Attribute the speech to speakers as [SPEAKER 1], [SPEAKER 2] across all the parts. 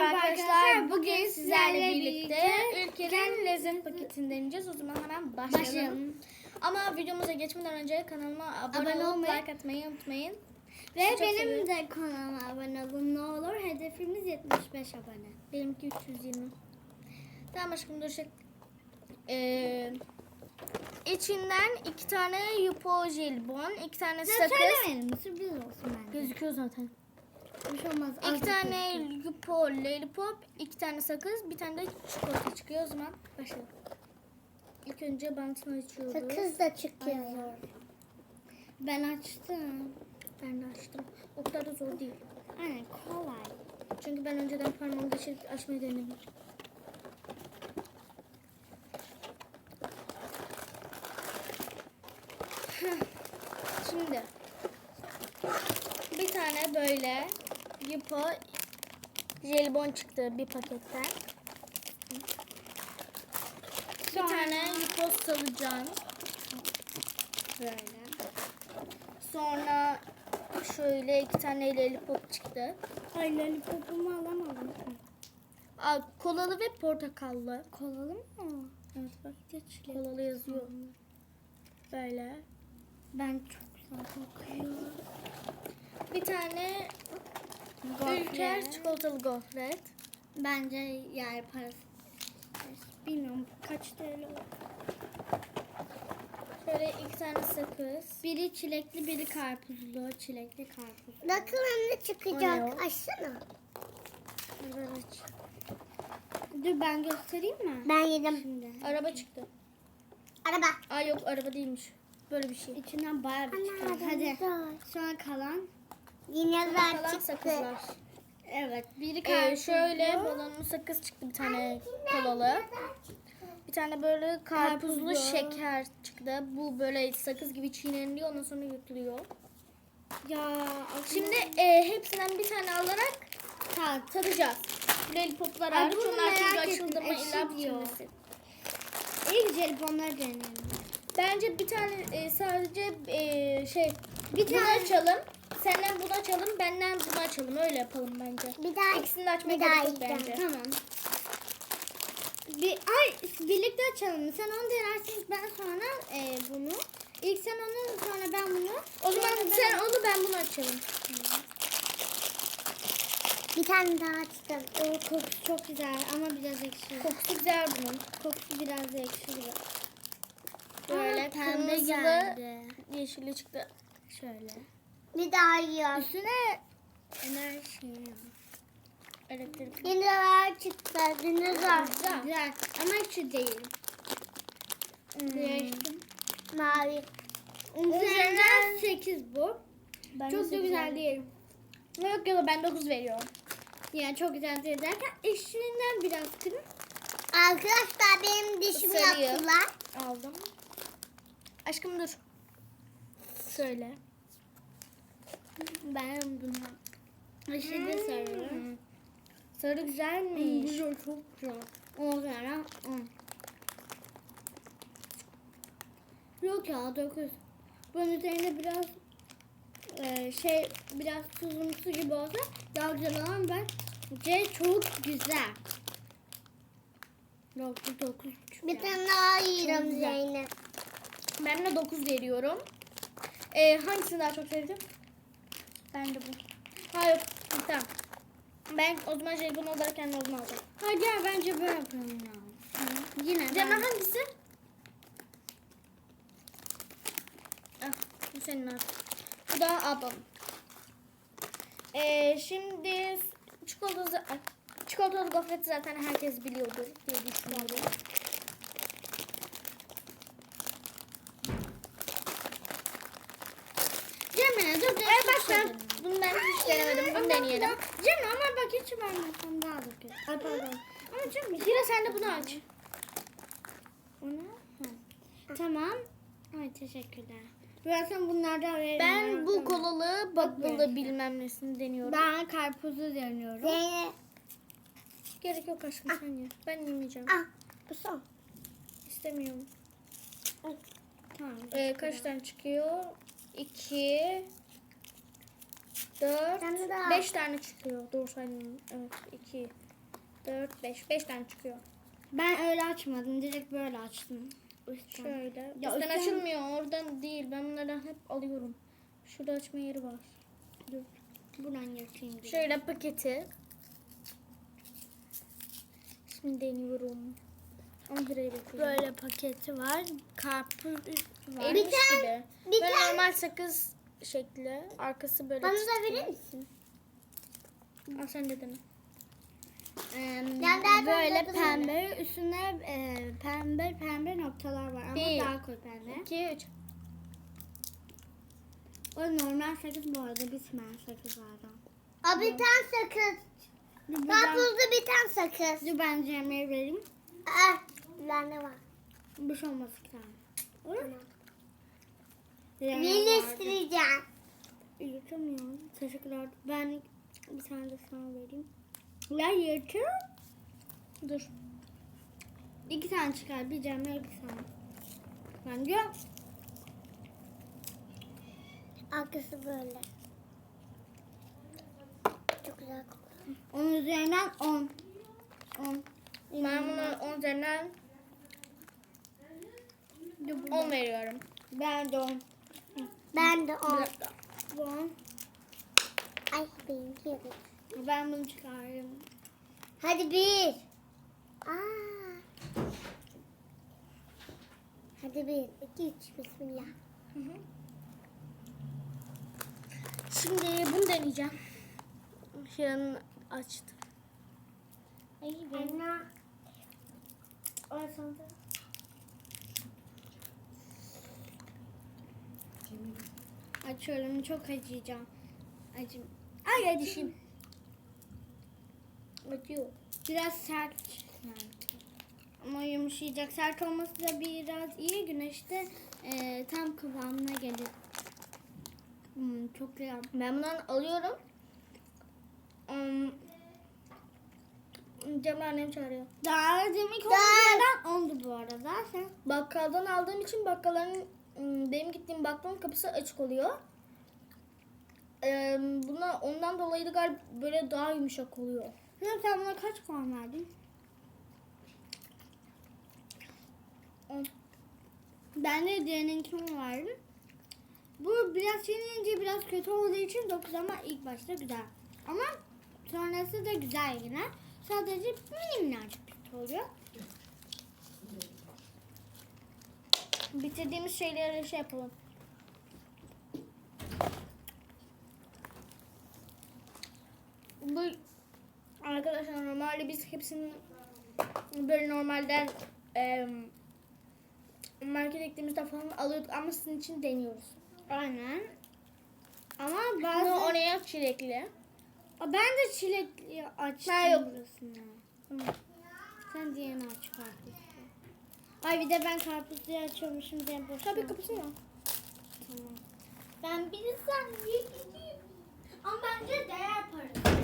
[SPEAKER 1] Merhaba arkadaşlar. Bugün sizlerle birlikte ülkenin lezzet paketini deneyeceğiz. O zaman hemen başlayalım.
[SPEAKER 2] Başlayalım.
[SPEAKER 1] Ama videomuza geçmeden önce kanalıma abone,
[SPEAKER 2] Abone
[SPEAKER 1] olup like atmayı unutmayın.
[SPEAKER 2] Ve benim
[SPEAKER 1] seviyorum.
[SPEAKER 2] de kanalıma abone olun ne olur. Hedefimiz 75 abone.
[SPEAKER 1] Benimki 320. Tamam aşkım dur şey. Ee, içinden iki tane yupo jelibon, iki tane sakız.
[SPEAKER 2] söylemeyelim. Sürpriz olsun bence.
[SPEAKER 1] Gözüküyor zaten.
[SPEAKER 2] Bir şey olmaz.
[SPEAKER 1] İki tane yupo lollipop, iki tane sakız, bir tane de çikolata çıkıyor. O zaman başlayalım. İlk önce bantını açıyoruz.
[SPEAKER 2] da çıkıyor. Ben açtım.
[SPEAKER 1] Ben de açtım. O kadar da zor değil.
[SPEAKER 2] Aynen kolay.
[SPEAKER 1] Çünkü ben önceden parmağımı geçirip açmayı denedim. Şimdi bir tane böyle Yupo jelibon çıktı bir paketten. Bir
[SPEAKER 2] Sonra-
[SPEAKER 1] tane Yupo salıcan.
[SPEAKER 2] Böyle.
[SPEAKER 1] Sonra şöyle iki tane lollipop çıktı.
[SPEAKER 2] Ay lollipopumu alamadım.
[SPEAKER 1] Aa, kolalı ve portakallı.
[SPEAKER 2] Kolalı mı?
[SPEAKER 1] Evet bak
[SPEAKER 2] Bir çilek.
[SPEAKER 1] kolalı yazıyor. Böyle.
[SPEAKER 2] Ben çok güzel kokuyor.
[SPEAKER 1] Bir tane. Ülker çikolatalı gofret.
[SPEAKER 2] Bence yani parası. Bilmiyorum kaç TL.
[SPEAKER 1] Şöyle iki tane sakız.
[SPEAKER 2] Biri çilekli, biri karpuzlu. Çilekli karpuzlu.
[SPEAKER 3] Bakın ne
[SPEAKER 1] O ne
[SPEAKER 3] çıkacak. Açsana.
[SPEAKER 1] Evet.
[SPEAKER 2] Dur ben göstereyim mi?
[SPEAKER 3] Ben yedim.
[SPEAKER 2] Şimdi.
[SPEAKER 1] Araba çıktı.
[SPEAKER 3] Araba.
[SPEAKER 1] Aa yok araba değilmiş. Böyle bir şey.
[SPEAKER 2] İçinden bayağı bir çıkıyor. Hadi.
[SPEAKER 3] güzel.
[SPEAKER 2] Sonra kalan.
[SPEAKER 3] Ver çıktı.
[SPEAKER 1] sakızlar.
[SPEAKER 2] Evet. Biri
[SPEAKER 1] Ee, şöyle balonlu sakız çıktı bir tane kolalı. Bir tane böyle karpuzlu
[SPEAKER 2] Karpuzlu.
[SPEAKER 1] şeker çıktı. Bu böyle sakız gibi çiğneniliyor ondan sonra yutuluyor.
[SPEAKER 2] Ya.
[SPEAKER 1] Şimdi e, hepsinden bir tane alarak
[SPEAKER 2] tat.
[SPEAKER 1] tadacağız. Lollipoplar hariç onlar çünkü
[SPEAKER 2] merak
[SPEAKER 1] açıldı
[SPEAKER 2] ettim.
[SPEAKER 1] mı illa
[SPEAKER 2] Ekşi diyor.
[SPEAKER 1] bitirmesi.
[SPEAKER 2] İlk jelibonları deneyelim.
[SPEAKER 1] Bence bir tane e, sadece e, şey
[SPEAKER 2] Bir tane-
[SPEAKER 1] açalım. Senden bunu açalım, benden bunu açalım. Öyle yapalım bence.
[SPEAKER 3] Bir daha.
[SPEAKER 1] İkisini de açmaya
[SPEAKER 3] Bir
[SPEAKER 1] gerek yok bence.
[SPEAKER 2] Tamam. Bir, ay birlikte açalım. Sen onu denersin ben sonra e, bunu. İlk sen onu sonra ben bunu.
[SPEAKER 1] O zaman
[SPEAKER 2] Sonra ben-
[SPEAKER 1] sen onu ben bunu açalım.
[SPEAKER 3] Bir tane daha açtım.
[SPEAKER 2] O kokusu çok güzel ama biraz ekşi.
[SPEAKER 1] Kokusu güzel bunun.
[SPEAKER 2] Kokusu biraz da ekşi gibi.
[SPEAKER 1] Böyle
[SPEAKER 2] Aa, pembe geldi.
[SPEAKER 1] yeşili çıktı.
[SPEAKER 2] Şöyle.
[SPEAKER 3] Bir daha yiyorum.
[SPEAKER 2] Üstüne enerji.
[SPEAKER 1] Elektrik.
[SPEAKER 3] Dinozor çıktı. Dinozor.
[SPEAKER 1] Güzel.
[SPEAKER 2] Güzel ama ekşi değil.
[SPEAKER 1] Hmm.
[SPEAKER 2] Değiştim.
[SPEAKER 3] Mavi.
[SPEAKER 2] Üzerinden 8 bu.
[SPEAKER 1] Bence
[SPEAKER 2] Çok da güzel değil.
[SPEAKER 1] Yok yok ben 9 veriyorum.
[SPEAKER 2] Yani çok güzel değil derken ekşiliğinden biraz kırın.
[SPEAKER 3] Arkadaşlar benim dişimi
[SPEAKER 1] Sarıyı.
[SPEAKER 3] yaptılar.
[SPEAKER 1] Aldım. Aşkım dur. Söyle.
[SPEAKER 2] Ben bunu aşırı seviyorum.
[SPEAKER 1] Sarı güzelmiş.
[SPEAKER 2] Güzel çok güzel. O zaman on. Yok ya 9. Bunun üzerine biraz e, şey biraz tuzumsu gibi olsa daha güzel olan ben C çok güzel. 9 9
[SPEAKER 3] Bir tane daha yiyorum
[SPEAKER 1] güzel.
[SPEAKER 3] Zeynep.
[SPEAKER 1] Ben de 9 veriyorum. Ee, hangisini daha çok sevdin? Ben de bu. Hayır. Tamam. Ben o zaman jelibon olarak kendi olduğunu alacağım.
[SPEAKER 2] Hadi gel bence böyle yapalım ya. Yine
[SPEAKER 1] Cemre
[SPEAKER 2] ben-
[SPEAKER 1] hangisi? Ah, bu senin artık. Bu da ablam. Ee, şimdi çikolatalı, çikolatalı gofreti zaten herkes biliyordur diye düşünüyorum.
[SPEAKER 2] Cemre dur dur.
[SPEAKER 1] Ay bak ben bunu ben hiç denemedim. Bunu deneyelim.
[SPEAKER 2] Cemre ama bak hiç vermesem daha da kötü. Ay pardon. Ama Cemre.
[SPEAKER 1] Hira sen de bunu aç.
[SPEAKER 2] Onu? Tamam. Ay teşekkürler. Ben sen bunlardan veririm.
[SPEAKER 1] Ben bu
[SPEAKER 2] Tamam.
[SPEAKER 1] kolalı bakmalı bilmem nesini deniyorum.
[SPEAKER 2] Ben karpuzu deniyorum.
[SPEAKER 3] Zeynep.
[SPEAKER 1] Gerek yok aşkım sen ye. Ben yemeyeceğim.
[SPEAKER 3] Ah. Bu son.
[SPEAKER 1] İstemiyorum.
[SPEAKER 2] Tamam.
[SPEAKER 1] Ee, kaç tane çıkıyor? 2 4,
[SPEAKER 3] tane daha.
[SPEAKER 1] 5 tane çıkıyor. Doğru saydım. Evet 2, 4, 5. 5 tane çıkıyor.
[SPEAKER 2] Ben öyle açmadım. Direkt böyle açtım. Üstten.
[SPEAKER 1] Şöyle.
[SPEAKER 2] Ya
[SPEAKER 1] Üstten
[SPEAKER 2] üstten-
[SPEAKER 1] açılmıyor. Oradan değil. Ben bunlardan hep alıyorum. Şurada açma yeri var.
[SPEAKER 2] Dur. Buradan yırtayım.
[SPEAKER 1] Şöyle paketi. Şimdi deniyorum. 10 liraya bakıyorum.
[SPEAKER 2] Böyle paketi var. Karpuz var.
[SPEAKER 1] Erimiş
[SPEAKER 3] tane-
[SPEAKER 1] gibi.
[SPEAKER 3] bir
[SPEAKER 1] Böyle
[SPEAKER 3] tane-
[SPEAKER 1] normal sakız şekli. Arkası böyle
[SPEAKER 3] Bana da verir misin?
[SPEAKER 1] Al sen de dene.
[SPEAKER 2] Ee,
[SPEAKER 3] Ben
[SPEAKER 2] böyle pembe üstüne e, pembe pembe noktalar var ama
[SPEAKER 1] Bir.
[SPEAKER 2] daha koyu pembe.
[SPEAKER 1] 2, 3.
[SPEAKER 2] O normal sakız bu arada bitmeyen sakızlardan.
[SPEAKER 3] Aa, bir tane sakız.
[SPEAKER 2] Dur, ben,
[SPEAKER 3] bir tane sakız.
[SPEAKER 2] dur ben Cemre'ye vereyim.
[SPEAKER 3] Aa, bende var.
[SPEAKER 2] Bu şey olmaz iki tane. Olur mu?
[SPEAKER 3] Birleştireceğim.
[SPEAKER 2] Yırtamıyorum. Teşekkürler. Ben bir tane de sana vereyim. Ya yırtır.
[SPEAKER 1] Dur.
[SPEAKER 2] İki tane çıkar. Bir Cemre bir tane. Bence
[SPEAKER 3] Arkası böyle. Çok güzel kokuyor.
[SPEAKER 2] onun üzerinden 10. 10.
[SPEAKER 1] Ben buna 10 üzerinden 10 veriyorum.
[SPEAKER 2] Ben de 10.
[SPEAKER 3] Ben de
[SPEAKER 1] Bir
[SPEAKER 3] o.
[SPEAKER 1] dakika.
[SPEAKER 2] Bu 10.
[SPEAKER 3] Ay benimki yok.
[SPEAKER 2] Ben bunu çıkarırım.
[SPEAKER 3] Hadi bir. Aa. Hadi bir, iki, üç, bismillah.
[SPEAKER 1] Hı hı. Şimdi bunu deneyeceğim. Şuranı açtım.
[SPEAKER 3] Ay Anne.
[SPEAKER 2] Al sana da. Açıyorum. Çok acıyacağım. Acım. Ay acışım.
[SPEAKER 1] Acıyor.
[SPEAKER 2] Biraz sert. Yani. Ama yumuşayacak. Sert olması da biraz iyi. Güneşte e, tam kıvamına gelir. Hmm, çok güzel.
[SPEAKER 1] Ben bundan alıyorum. Um, Cem annem çağırıyor.
[SPEAKER 2] Daha demek onlardan oldu bu arada. Sen
[SPEAKER 1] Bakkaldan aldığım için bakkalların ım, benim gittiğim bakkalın kapısı açık oluyor. Ee, buna ondan dolayı da galiba böyle daha yumuşak oluyor.
[SPEAKER 2] Ya sen buna kaç puan verdin? Ben de diğerininkini verdim. Bu biraz çiğneyince biraz kötü olduğu için 9 ama ilk başta güzel. Ama sonrası da güzel yine. Sadece minnacık kötü oluyor.
[SPEAKER 1] Bitirdiğimiz şeyleri şey yapalım. Bu arkadaşlar normalde biz hepsini böyle normalden e, market gittiğimizde falan alıyorduk ama sizin için deniyoruz.
[SPEAKER 2] Aynen. Ama
[SPEAKER 1] Bunu
[SPEAKER 2] bazı...
[SPEAKER 1] oraya çilekli.
[SPEAKER 2] Aa, Ben de çilekli açtım
[SPEAKER 1] Ha, yok.
[SPEAKER 2] burasını. Sen diğerini aç karpuzlu. Ay bir de ben karpuzluyu açıyormuşum diye boş
[SPEAKER 1] Tabii kapısana.
[SPEAKER 2] Tamam. Ben bilsem yiyeyim. Ama bence değer parası.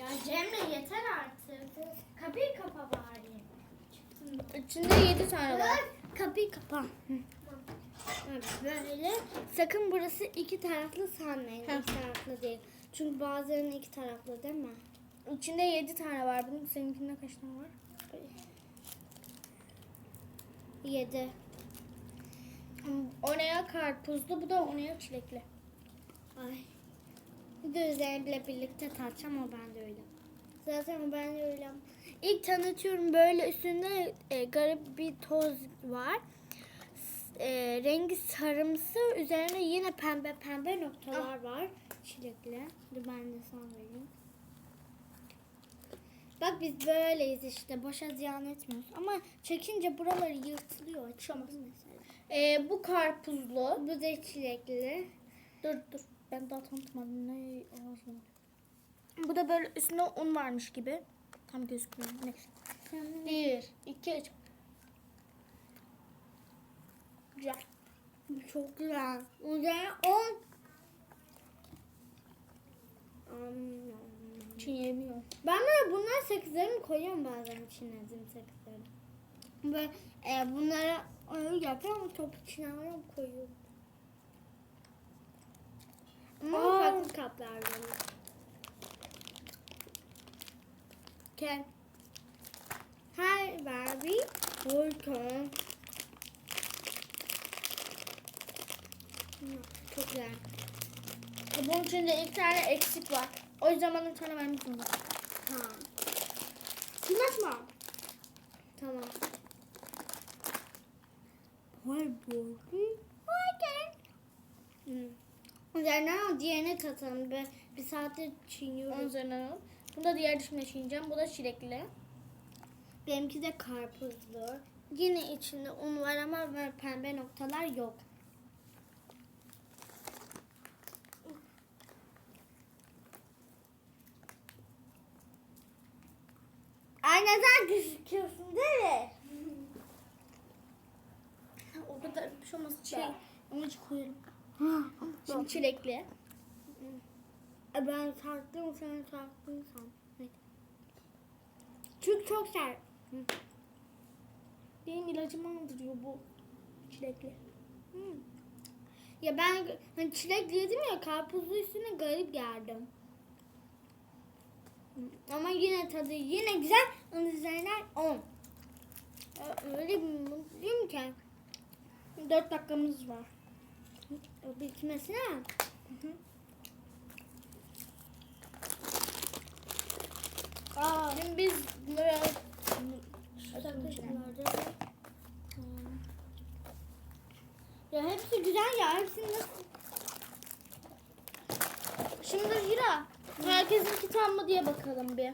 [SPEAKER 2] Ya Cemre yeter artık. Kapıyı kapa bari.
[SPEAKER 1] İçinde 7 tane var.
[SPEAKER 2] Kapıyı kapa. Hı. Böyle. Sakın burası iki taraflı sanmayın. İki taraflı değil. Çünkü bazılarının iki taraflı değil mi?
[SPEAKER 1] İçinde 7 tane var. Bunun seninkinde kaç tane var?
[SPEAKER 2] Yedi.
[SPEAKER 1] Oraya karpuzlu, bu da oraya çilekli.
[SPEAKER 2] Ay. Bir de üzeriyle birlikte tartacağım o ben de öyle. Zaten o ben de öyle. İlk tanıtıyorum böyle üstünde e, garip bir toz var. S- E, rengi sarımsı üzerine yine pembe pembe noktalar var. Çilekli. Dur ben de sana vereyim. Bak biz böyleyiz işte. Boşa ziyan etmiyoruz. Ama çekince buraları yırtılıyor. Açamaz mesela.
[SPEAKER 1] Ee, bu karpuzlu.
[SPEAKER 2] Bu da çilekli.
[SPEAKER 1] Dur dur. Ben daha tanıtmadım. Ne ağzım. Bu da böyle üstünde un varmış gibi. Tam gözükmüyor. Neyse. Bir, iki, üç. Güzel.
[SPEAKER 2] Bu çok güzel. Üzerine 10.
[SPEAKER 1] Çiğneyemiyorum.
[SPEAKER 2] Ben böyle bunlar sakızlarımı koyuyorum bazen çiğnediğim sakızları. Böyle e, bunları öyle yapıyorum top içine alıyorum koyuyorum. Ama
[SPEAKER 1] Aa.
[SPEAKER 2] farklı kaplarda.
[SPEAKER 1] Ken.
[SPEAKER 2] Hi Barbie. Welcome. Çok güzel.
[SPEAKER 1] Bunun içinde iki tane eksik var. O yüzden bana bir tane.
[SPEAKER 2] Tamam.
[SPEAKER 1] Kim açma?
[SPEAKER 2] Tamam. Vay bu. Welcome. Hmm. Üzerine o diğerini katalım. Bir, bir saattir
[SPEAKER 1] Onun
[SPEAKER 2] çiğniyoruz.
[SPEAKER 1] üzerine al. Bunu da diğer dişimle çiğneyeceğim. Bu da çilekli.
[SPEAKER 2] Benimki de karpuzlu. Yine içinde un var ama pembe noktalar yok. Aynadan gözüküyorsun değil mi?
[SPEAKER 1] O kadar bir şey olmaz.
[SPEAKER 2] Ben-
[SPEAKER 1] onu hiç koyarım. Şimdi çilekli.
[SPEAKER 2] E, Ben sarktım sen sarktın sen. Çünkü çok sert.
[SPEAKER 1] Benim ilacımı andırıyor bu çilekli.
[SPEAKER 2] Hmm. Ya ben hani çilek yedim ya karpuzlu üstüne garip geldim. Ama yine tadı yine güzel. Onun üzerine 10. Ya Öyle mutluyum ki.
[SPEAKER 1] 4 dakikamız var.
[SPEAKER 2] Bitmesine.
[SPEAKER 1] Aa. Şimdi biz bunları
[SPEAKER 2] Ya hepsi güzel ya. Hepsini nasıl?
[SPEAKER 1] Şimdi Hira. Herkesinki tam mı diye bakalım bir.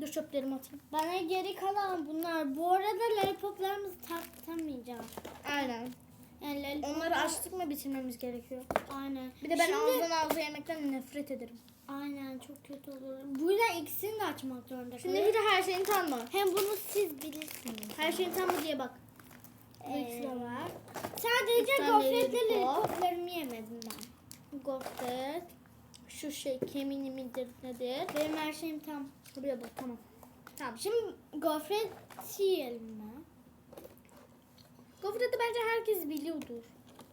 [SPEAKER 1] Dur çöplerimi atayım.
[SPEAKER 2] Bana geri kalan bunlar. Bu arada lollipoplarımızı tartamayacağız.
[SPEAKER 1] Aynen.
[SPEAKER 2] Yani lollipop-
[SPEAKER 1] Onları açtık mı bitirmemiz gerekiyor.
[SPEAKER 2] Aynen.
[SPEAKER 1] Bir de ben
[SPEAKER 2] Şimdi-
[SPEAKER 1] ağızdan ağza yemekten nefret ederim.
[SPEAKER 2] Aynen çok kötü olur. Bu yüzden ikisini de açmak zorunda
[SPEAKER 1] Şimdi
[SPEAKER 2] kalıyoruz.
[SPEAKER 1] Hira her şeyin tam mı?
[SPEAKER 2] Hem bunu siz bilirsiniz.
[SPEAKER 1] Her şeyin tam mı diye bak.
[SPEAKER 2] Ee, var. Sadece
[SPEAKER 1] bir
[SPEAKER 2] gofretli
[SPEAKER 1] lollipop.
[SPEAKER 2] lollipoplarımı yemedim ben.
[SPEAKER 1] Gofret. Şu şey kemini midir nedir?
[SPEAKER 2] Benim her şeyim tam.
[SPEAKER 1] Buraya bak tamam. Tamam.
[SPEAKER 2] Şimdi gofret yiyelim mi?
[SPEAKER 1] Gofreti bence herkes biliyordur.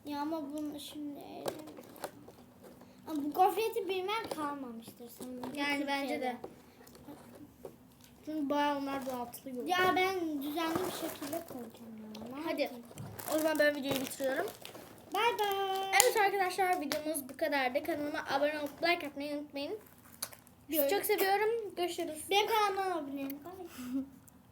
[SPEAKER 2] Ya ama bunu şimdi ama bu gofreti bilmem kalmamıştır sanırım.
[SPEAKER 1] Yani bence de. Çünkü bayağı onlar dağıtılıyor.
[SPEAKER 2] Ya ben düzenli bir şekilde koyacağım
[SPEAKER 1] Hadi. O zaman ben videoyu bitiriyorum.
[SPEAKER 2] Bay bay.
[SPEAKER 1] Evet arkadaşlar videomuz bu kadardı. Kanalıma abone olup like atmayı unutmayın. Sizi çok seviyorum. Görüşürüz.
[SPEAKER 2] Benim kanalıma abone olun. Bye.